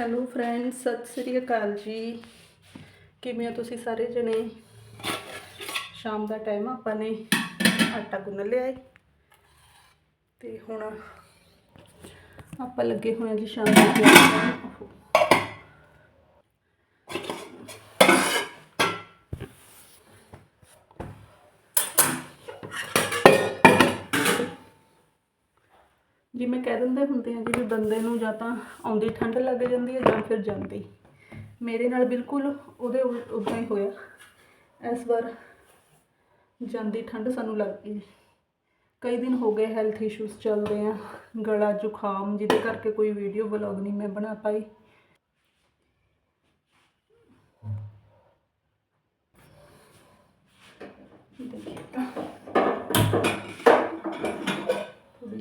Hello friends Sat Sri ਅਕਾਲ ਜੀ। ਕਿਵੇਂ ਹੋ ਤੁਸੀਂ ਸਾਰੇ ਜਣੇ? ਸ਼ਾਮ ਦਾ ਟਾਈਮ ਆਪਾਂ ਨੇ ਆਟਾ ਗੁੰਨ ਲਿਆ ਹੈ ਤੇ ਹੁਣ ਆਪਾਂ ਲੱਗੇ ਹੋਏ ਹਾਂ ਜੀ ਸ਼ਾਮ ਦੀ ਜਿਵੇਂ ਕਹਿ ਦਿੰਦੇ ਹੁੰਦੇ ਆ ਕਿ ਵੀ ਬੰਦੇ ਨੂੰ ਜਾਂ ਤਾਂ ਆਉਂਦੀ ਠੰਡ ਲੱਗ ਜਾਂਦੀ ਹੈ ਜਾਂ ਫਿਰ ਜਾਂਦੀ। ਮੇਰੇ ਨਾਲ ਬਿਲਕੁਲ ਉਹਦੇ ਉਲ- ਉਦਾਂ ਹੀ ਹੋਇਆ। ਇਸ ਵਾਰ ਜਾਂਦੀ ਠੰਡ ਸਾਨੂੰ ਲੱਗ ਗਈ। ਕਈ ਦਿਨ ਹੋ ਗਏ ਹੈਲਥ ਇਸ਼ੂਸ ਚੱਲਦੇ ਆ। ਗਲਾ ਜ਼ੁਕਾਮ, ਜਿਹਦੇ ਕਰਕੇ ਕੋਈ ਵੀਡੀਓ ਵਲੌਗ ਨਹੀਂ ਮੈਂ ਬਣਾ ਪਾਈ। ਥੋੜੀ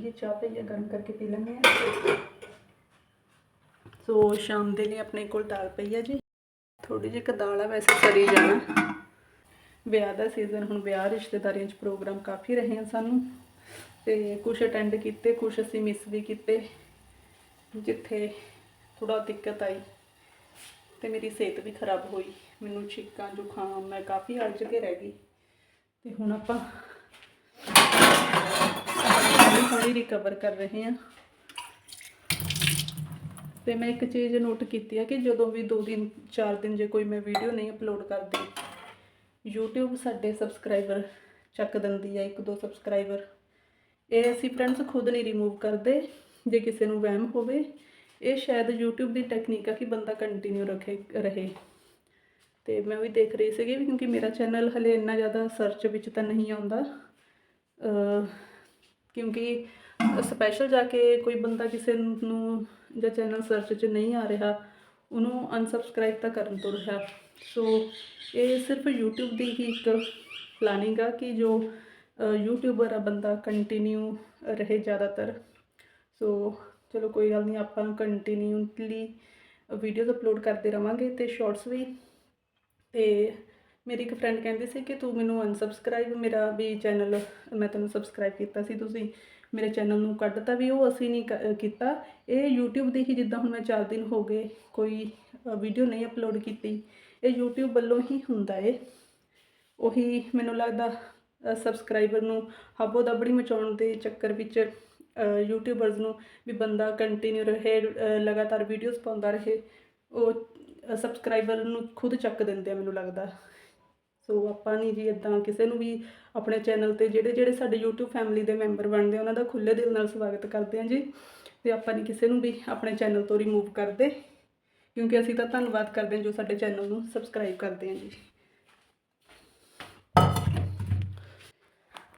ਜਿਹੀ ਚਾਹ ਪਈ ਹੈ ਗਰਮ ਕਰਕੇ ਪੀ ਲੈਂਦੇ ਆ ਸੋ ਸ਼ਾਮ ਦੇ ਲਈ ਆਪਣੇ ਕੋਲ ਦਾਲ ਪਈ ਹੈ ਜੀ। ਥੋੜੀ ਜਿਹੀ ਕਦਾਲ ਆ, ਵੈਸੇ ਸਰੀ ਜਾਣਾ। ਵਿਆਹ ਦਾ ਸੀਜ਼ਨ ਹੁਣ ਵਿਆਹ ਰਿਸ਼ਤੇਦਾਰੀਆਂ 'ਚ ਪ੍ਰੋਗਰਾਮ ਕਾਫੀ ਰਹੇ ਆ ਸਾਨੂੰ। ਤੇ ਕੁਝ ਅਟੈਂਡ ਕੀਤੇ ਕੁਝ ਅਸੀਂ ਮਿਸ ਵੀ ਕੀਤੇ। ਜਿੱਥੇ ਥੋੜਾ ਦਿੱਕਤ ਆਈ ਤੇ ਮੇਰੀ ਸਿਹਤ ਵੀ ਖਰਾਬ ਹੋਈ। ਮੈਨੂੰ ਛਿੱਕਾਂ, ਜ਼ੁਕਾਮ, ਮੈਂ ਕਾਫੀ ਅਲਝ ਕੇ ਰਹਿ ਗਈ। ਤੇ ਹੁਣ ਆਪਾਂ ਹੌਲੀ ਹੌਲੀ ਰਿਕਵਰ ਕਰ ਰਹੇ ਹਾਂ। ਤੇ ਮੈਂ ਇੱਕ ਚੀਜ਼ ਨੋਟ ਕੀਤੀ ਹੈ ਕਿ ਜਦੋਂ ਵੀ 2 ਦਿਨ 4 ਦਿਨ ਜੇ ਕੋਈ ਮੈਂ ਵੀਡੀਓ ਨਹੀਂ ਅਪਲੋਡ ਕਰਦੀ, YouTube ਸਾਡੇ ਸਬਸਕ੍ਰਾਈਬਰ ਚੱਕ ਦਿੰਦੀ ਹੈ ਇੱਕ ਦੋ ਸਬਸਕ੍ਰਾਈਬਰ ਇਹ ਅਸੀਂ ਫਰੈਂਡਸ ਖੁਦ ਨਹੀਂ ਰਿਮੂਵ ਕਰਦੇ, ਜੇ ਕਿਸੇ ਨੂੰ ਵਹਿਮ ਹੋਵੇ, ਇਹ ਸ਼ਾਇਦ YouTube ਦੀ ਟੈਕਨੀਕ ਆ ਕਿ ਬੰਦਾ ਕੰਟੀਨਿਊ ਰੱਖੇ, ਰਹੇ। ਤੇ ਮੈਂ ਵੀ ਦੇਖ ਰਹੀ ਸੀਗੀ ਕਿਉਂਕਿ ਮੇਰਾ ਚੈਨਲ ਹਲੇ ਇੰਨਾ ਜ਼ਿਆਦਾ ਸਰਚ ਵਿੱਚ ਤਾਂ ਨਹੀਂ ਆਉਂਦਾ। ਕਿਉਂਕਿ ਸਪੈਸ਼ਲ ਜਾ ਕੇ ਕੋਈ ਬੰਦਾ ਕਿਸੇ ਨੂੰ ਜਾਂ ਚੈਨਲ ਸਰਚ 'ਚ ਨਹੀਂ ਆ ਰਿਹਾ, ਉਹਨੂੰ ਅਨਸਬਸਕ੍ਰਾਈਬ ਤਾਂ ਕਰਨ ਤੋਂ ਰਿਹਾ। ਸੋ ਇਹ ਸਿਰਫ YouTube ਦੀ ਹੀ ਇੱਕ ਪਲਾਨਿੰਗ ਆ ਕਿ ਜੋ ਯੂਟਿਊਬਰ ਆ ਬੰਦਾ ਕੰਟੀਨਿਊ ਰਹੇ ਜ਼ਿਆਦਾਤਰ। ਸੋ ਚਲੋ ਕੋਈ ਗੱਲ ਨਹੀਂ, ਆਪਾਂ ਕੰਟੀਨਿਊਲੀ ਵੀਡੀਓਜ਼ ਅਪਲੋਡ ਕਰਦੇ ਰਵਾਂਗੇ ਤੇ ਸ਼ਾਰਟਸ ਵੀ। ਤੇ ਮੇਰੀ ਇੱਕ ਫਰੈਂਡ ਕਹਿੰਦੀ ਸੀ ਕਿ ਤੂੰ ਮੈਨੂੰ ਅਨਸਬਸਕ੍ਰਾਈਬ ਮੇਰਾ ਵੀ ਚੈਨਲ ਮੈਂ ਤੈਨੂੰ ਸਬਸਕ੍ਰਾਈਬ ਕੀਤਾ ਸੀ ਤੁਸੀਂ, ਮੇਰੇ ਚੈਨਲ ਨੂੰ ਕੱਢਤਾ ਵੀ ਉਹ ਅਸੀਂ ਨਹੀਂ ਕ- ਕੀਤਾ। ਇਹ YouTube ਦੀ ਹੀ ਜਿੱਦਾਂ ਹੁਣ ਮੈਂ 4 ਦਿਨ ਹੋ ਗਏ ਕੋਈ ਵੀਡੀਓ ਨਹੀਂ ਅਪਲੋਡ ਕੀਤੀ। ਇਹ YouTube ਵੱਲੋਂ ਹੀ ਹੁੰਦਾ ਏ। ਉਹੀ ਮੈਨੂੰ ਲੱਗਦਾ ਸਬਸਕ੍ਰਾਈਬਰ ਨੂੰ ਹੱਬੋ ਦੱਬੜੀ ਮਚਾਉਣ ਦੇ ਚੱਕਰ ਵਿੱਚ ਯੂਟਿਊਬਰਸ ਨੂੰ ਵੀ ਬੰਦਾ ਕੰਟੀਨਿਊ ਰਹੇ ਲਗਾਤਾਰ ਵੀਡੀਓਜ਼ ਪਾਉਂਦਾ ਰਹੇ, ਉਹ ਸਬਸਕ੍ਰਾਈਬਰ ਨੂੰ ਖੁਦ ਚੱਕ ਦਿੰਦੇ ਆ ਮੈਨੂੰ ਲੱਗਦਾ। ਸੋ ਆਪਾਂ ਨਹੀਂ ਜੀ ਇਦਾਂ ਕਿਸੇ ਨੂੰ ਵੀ ਆਪਣੇ ਚੈਨਲ ਤੇ ਜਿਹੜੇ ਜਿਹੜੇ ਸਾਡੇ YouTube ਫੈਮਿਲੀ ਦੇ ਮੈਂਬਰ ਬਣਦੇ ਉਹਨਾਂ ਦਾ ਖੁੱਲੇ ਦਿਲ ਨਾਲ ਸਵਾਗਤ ਕਰਦੇ ਹਾਂ ਜੀ। ਤੇ ਆਪਾਂ ਨਹੀਂ ਕਿਸੇ ਨੂੰ ਵੀ ਆਪਣੇ ਚੈਨਲ ਤੋਂ ਰਿਮੂਵ ਕਰਦੇ, ਕਿਉਂਕਿ ਅਸੀਂ ਤਾਂ ਧੰਨਵਾਦ ਕਰਦੇ ਹਾਂ ਜੋ ਸਾਡੇ ਚੈਨਲ ਨੂੰ ਸਬਸਕ੍ਰਾਈਬ ਕਰਦੇ ਹਾਂ ਜੀ।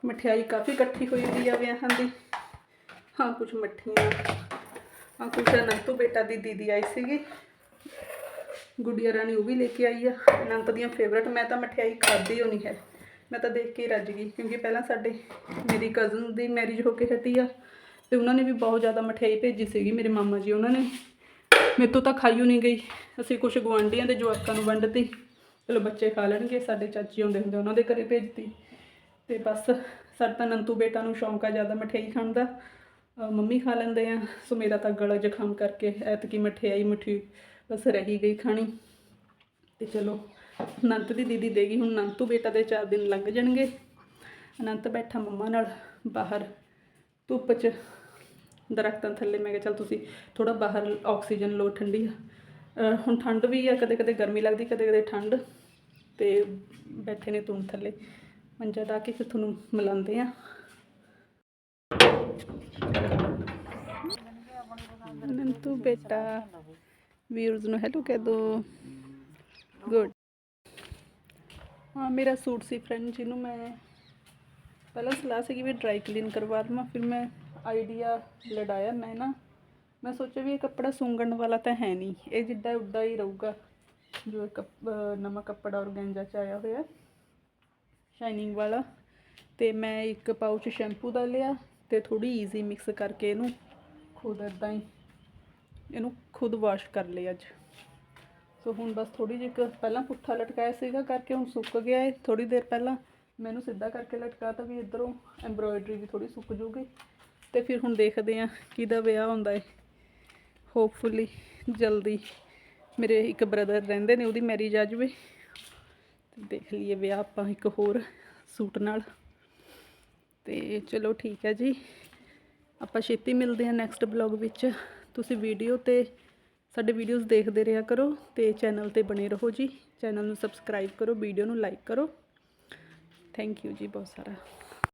ਮਠਿਆਈ ਕਾਫੀ ਇਕੱਠੀ ਹੋਈ ਹੋਈ ਆ ਵਿਆਹਾਂ ਦੀ। ਹਾਂ ਕੁਝ ਮੱਠੀਆਂ। ਹਾਂ ਕੁਝ ਅਨੰਤੂ ਬੇਟਾ ਦੀ ਦੀਦੀ ਆਈ ਸੀਗੀ। ਗੁੱਡੀਆ ਰਾਣੀ ਉਹ ਵੀ ਲੈ ਕੇ ਆਈ ਆ। ਅਨੰਤ ਦੀਆਂ ਫੇਵਰਟ ਮੈਂ ਤਾਂ ਮਠਿਆਈ ਖਾਧੀ ਹੋ ਨਹੀਂ ਹੈ। ਮੈਂ ਤਾਂ ਦੇਖ ਕੇ ਹੀ ਰੱਜ ਗਈ, ਕਿਉਂਕਿ ਪਹਿਲਾਂ ਸਾਡੇ ਮੇਰੀ ਕਜ਼ਨ ਦੀ ਮੈਰਿਜ ਹੋ ਕੇ ਹਟੀ ਆ ਤੇ ਉਹਨਾਂ ਨੇ ਵੀ ਬਹੁਤ ਜ਼ਿਆਦਾ ਮਠਿਆਈ ਭੇਜੀ ਸੀਗੀ ਮੇਰੇ ਮਾਮਾ ਜੀ, ਉਹਨਾਂ ਨੇ। ਮੇਰੇ ਤੋਂ ਤਾਂ ਖਾਈਓ ਨਹੀਂ ਗਈ। ਅਸੀਂ ਕੁਝ ਗੁਆਂਢੀਆਂ ਦੇ ਜਵਾਕਾਂ ਨੂੰ ਵੰਡਤੀ। ਚਲੋ ਬੱਚੇ ਖਾ ਲੈਣਗੇ, ਸਾਡੇ ਚਾਚੀ ਆਉਂਦੇ ਹੁੰਦੇ ਉਹਨਾਂ ਦੇ ਘਰੇ ਭੇਜਤੀ। ਤੇ ਬਸ ਸਾਡਾ ਤਾਂ ਨੰਤੂ ਬੇਟਾ ਨੂੰ ਸ਼ੌਂਕ ਆ ਜ਼ਿਆਦਾ ਮਠਿਆਈ ਖਾਣ ਦਾ। ਮੰਮੀ ਖਾ ਲੈਂਦੇ ਆ। ਸੋ ਮੇਰਾ ਤਾਂ ਗਲਾ ਜ਼ੁਕਾਮ ਕਰਕੇ ਐਤਕੀ ਮਠਿਆਈ ਮਠੀ ਬਸ ਰਹੀ ਗਈ ਖਾਣੀ। ਤੇ ਚਲੋ, ਅਨੰਤ ਦੀ ਦੀਦੀ ਦੇਗੀ ਹੁਣ ਅਨੰਤੂ ਬੇਟਾ ਦੇ 4 ਦਿਨ ਲੰਘ ਜਾਣਗੇ। ਅਨੰਤ ਬੈਠਾ ਮੰਮਾ ਨਾਲ ਬਾਹਰ ਧੁੱਪ 'ਚ। ਦਰਖਤਾਂ ਥੱਲੇ ਮੈਂ ਕਿਹਾ, ਚਲ ਤੁਸੀਂ ਥੋੜਾ ਬਾਹਰ ਆਕਸੀਜਨ ਲਓ ਠੰਡੀ। ਹੁਣ ਠੰਡ ਵੀ ਆ ਕਦੇ ਕਦੇ ਗਰਮੀ ਲੱਗਦੀ ਕਦੇ ਕਦੇ ਠੰਡ। ਤੇ ਬੈਠੇ ਨੇ ਧੁੰਦ ਥੱਲੇ। ਮੰਜਾ ਢਾ ਕੇ ਫਿਰ ਤੁਹਾਨੂੰ ਮਿਲਾਉਂਦੇ ਆ। ਨੰਤੂ ਬੇਟਾ। ਵੀਰਜ਼ ਨੂੰ ਹੈਲੋ ਕਹਿ ਦੋ। ਗੁੱਡ ਹਾਂ, ਮੇਰਾ ਸੂਟ ਸੀ ਫਰੈਂਡ ਜਿਹਨੂੰ ਮੈਂ ਪਹਿਲਾਂ ਸਲਾਹ ਸੀਗੀ ਵੀ ਡਰਾਈ ਕਲੀਨ ਕਰਵਾ ਦੇਵਾਂ, ਫਿਰ ਮੈਂ ਆਈਡੀਆ ਲੜਾਇਆ, ਮੈਂ ਨਾ ਮੈਂ ਸੋਚਿਆ ਵੀ ਇਹ ਕੱਪੜਾ ਸੁੰਗਣ ਵਾਲਾ ਤਾਂ ਹੈ ਨਹੀਂ, ਇਹ ਜਿੱਦਾਂ ਉੱਦਾਂ ਹੀ ਰਹੂਗਾ। ਜੋ ਕੱਪ- ਨਵਾਂ ਕੱਪੜਾ ਔਰਗੈਂਜਾ ਚ ਆਇਆ ਹੋਇਆ ਸ਼ਾਈਨਿੰਗ ਵਾਲਾ। ਤੇ ਮੈਂ ਇੱਕ ਪਾਊਚ ਸ਼ੈਂਪੂ ਦਾ ਲਿਆ ਤੇ ਥੋੜੀ ਈਜ਼ੀ ਮਿਕਸ ਕਰਕੇ ਇਹਨੂੰ ਖੁਦ ਇਦਾਂ ਹੀ ਇਹਨੂੰ ਖੁਦ ਵਾਸ਼ ਕਰ ਲਈ ਅੱਜ। ਸੋ ਹੁਣ ਬਸ ਥੋੜੀ ਜਿਹੀ ਕੁ ਪਹਿਲਾਂ ਪੁੱਠਾ ਲਟਕਾਇਆ ਸੀਗਾ ਕਰਕੇ ਹੁਣ ਸੁੱਕ ਗਿਆ ਹੈ ਥੋੜੀ ਦੇਰ ਪਹਿਲਾਂ ਮੈਨੂੰ ਸਿੱਧਾ ਕਰਕੇ ਲਟਕਾ ਤਾ ਵੀ ਇਧਰੋਂ ਐਮਬ੍ਰੋਇਡਰੀ ਵੀ ਥੋੜੀ ਸੁੱਕ ਜੂਗੀ। ਤੇ ਫਿਰ ਹੁਣ ਦੇਖਦੇ ਆ ਕਿਹਦਾ ਵਿਆਹ ਹੁੰਦਾ ਹੈ ਹੋਪਫੁਲੀ ਜਲਦੀ ਮੇਰੇ ਇੱਕ ਬ੍ਰਦਰ ਰਹਿੰਦੇ ਨੇ, ਉਹਦੀ ਮੈਰਿਜ ਆ ਜਾਵੇ। ਤੇ ਦੇਖ ਲਈਏ ਵਿਆਹ ਆਪਾਂ ਇੱਕ ਹੋਰ ਸੂਟ ਨਾਲ। ਤੇ ਚਲੋ ਠੀਕ ਹੈ ਜੀ। ਆਪਾਂ ਛੇਤੀ ਮਿਲਦੇ ਹਾਂ ਨੈਕਸਟ ਬਲੌਗ ਵਿੱਚ। ਤੁਸੀਂ ਵੀਡੀਓ ਤੇ ਸਾਡੇ ਵੀਡੀਓਜ਼ ਦੇਖਦੇ ਰਿਹਾ ਕਰੋ ਤੇ ਚੈਨਲ ਤੇ ਬਣੇ ਰਹੋ ਜੀ। ਚੈਨਲ ਨੂੰ ਸਬਸਕ੍ਰਾਈਬ ਕਰੋ, ਵੀਡੀਓ ਨੂੰ ਲਾਈਕ ਕਰੋ। ਥੈਂਕ ਯੂ ਜੀ ਬਹੁਤ ਸਾਰਾ।